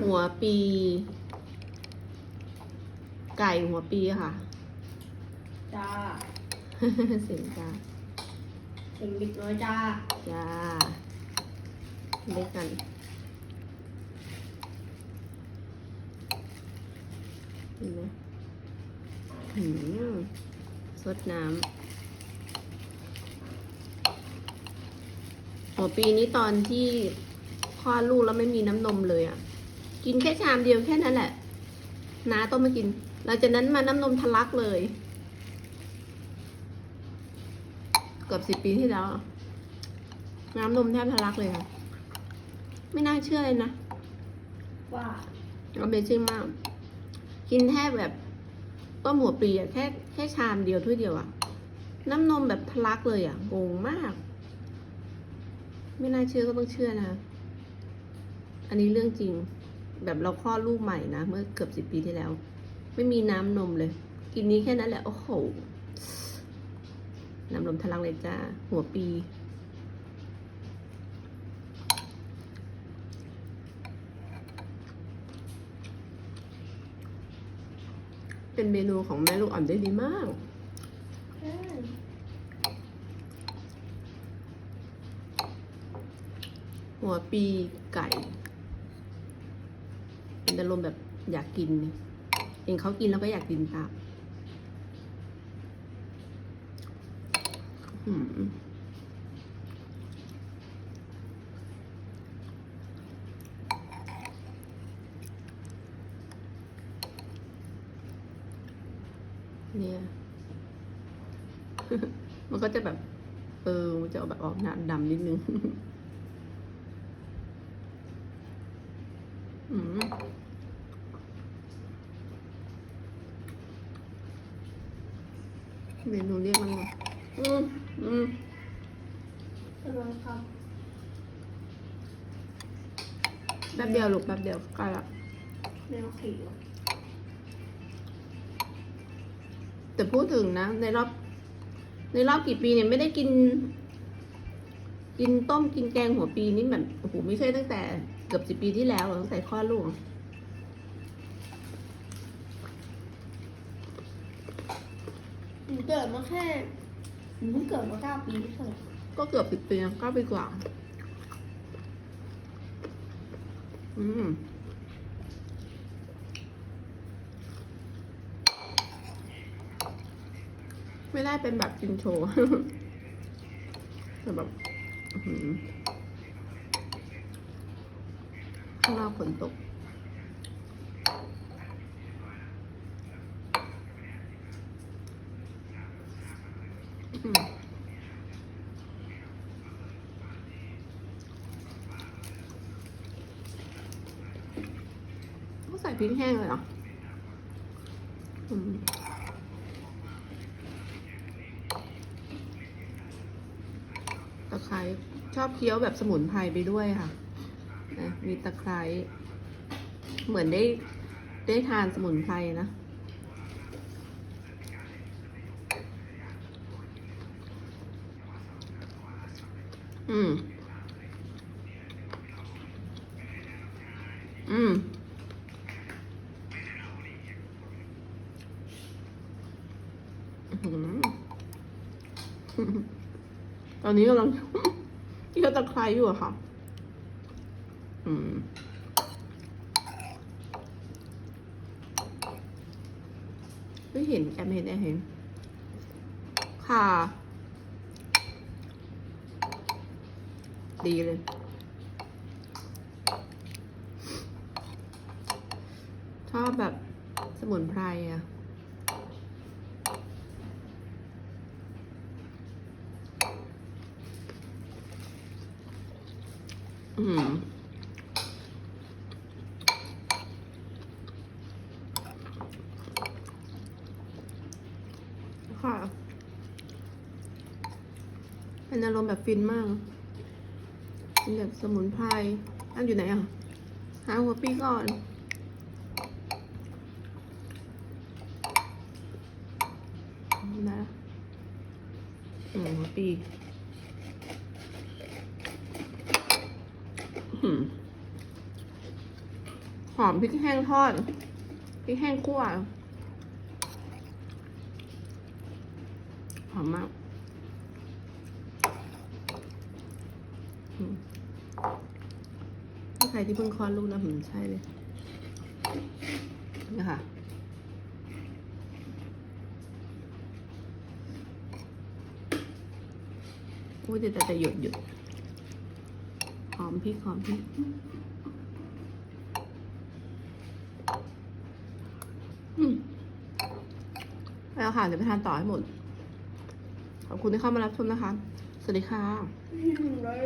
หัวปี ไก่หัวปีค่ะ จ้าเสียงจ้าเสียงบิ๊กน้อยจ้า จ้าเล็กกัน เห็นไหมหืมสดน้ำหัวปีนี้ตอนที่คลอดลูกแล้วไม่มีน้ำนมเลยอะ กินแค่ชามเดียวแค่นั้นแหละน้าต้องมากิน หลังจากนั้นมาน้ำนมทะลักเลยเกือบสิบปีที่แล้วอะน้ำนมแทบทะลักเลยค่ะ ไม่น่าเชื่อเลยนะ ว่าเอาเบซิ่งมาก กินแทบแบบต้มหัวปลีอะแค่แค่ชามเดียวถ้วยเดียวอะน้ำนมแบบทะลักเลยอะงงมาก ไม่น่าเชื่อก็ต้องเชื่อนะ อันนี้เรื่องจริง แบบเราคลอดลูกใหม่นะเมื่อเกือบสิบปีที่แล้ว ไม่มีน้ำนมเลย กินนี้แค่นั้นแหละ โอ้โห น้ำนมทะลักเลยจ้า หัวปีเป็นเมนูของแม่ลูกอ่อนได้ดีมาก หัวปีไก่ เป็นอารมณ์แบบอยากกินเองเขากินแล้วก็อยากกินตามเนี่ย มันก็จะแบบ เออจะออกแบบออกหนาดำนิดนึง อืม เมนูเรียกมันว่าอืมอืมกำลังทแป๊บเดียวลูกแป๊บเดียวใกล้ละำแนวขี่แต่พูดถึงนะ ในรอบ ในรอบกี่ปีเนี่ยไม่ได้กิน กินต้มกินแกงหัวปีนี่แบบโอ้โหไม่ใช่ตั้งแต่เกือบสิบปีที่แล้วอะตั้งแต่คลอดลูกอะหนูเกิดมาแค่หนูเพิ่งเกิดมาเก้าปีเท่านั้นก็เกือบสิบปีนะเก้าปีกว่า อืมไม่ได้เป็นแบบกินโชว์แต่แบบอื้อหือ ข้างนอกฝนตก อืมเขาใส่พริกแห้งเลยเหรออืมตะ ไคร้ชอบเคี้ยวแบบสมุนไพรไปด้วยค่ะนะมีตะไคร้เหมือนได้ได้ทานสมุนไพรนะอืม อืม อื้อหือ ตอนนี้กำลังเคี่ยวตะไคร้อยู่อะค่ะ อืมไม่เห็นแอมเห็นแอบเห็น ค่ะ ดีเลย ชอบแบบสมุนไพรอะ ค่ะ เป็นอารมณ์แบบฟินมาก เป็นแบบสมุนไพรอันอยู่ไหนอะ หาหัวปีก่อนได้ละหัวปีอืม หอมพริกแห้งทอด พริกแห้งคั่ว หอมมากถ้าใครที่เพิ่งคลอดลูกนะผมใช่เลยนี่ค่ะอุ้ยแต่แต่หยุดหยุด พริกหอมพริกอืมไปแล้วค่ะ เดี๋ยวไปทานต่อให้หมด ขอบคุณที่เข้ามารับชมนะคะ สวัสดีค่ะ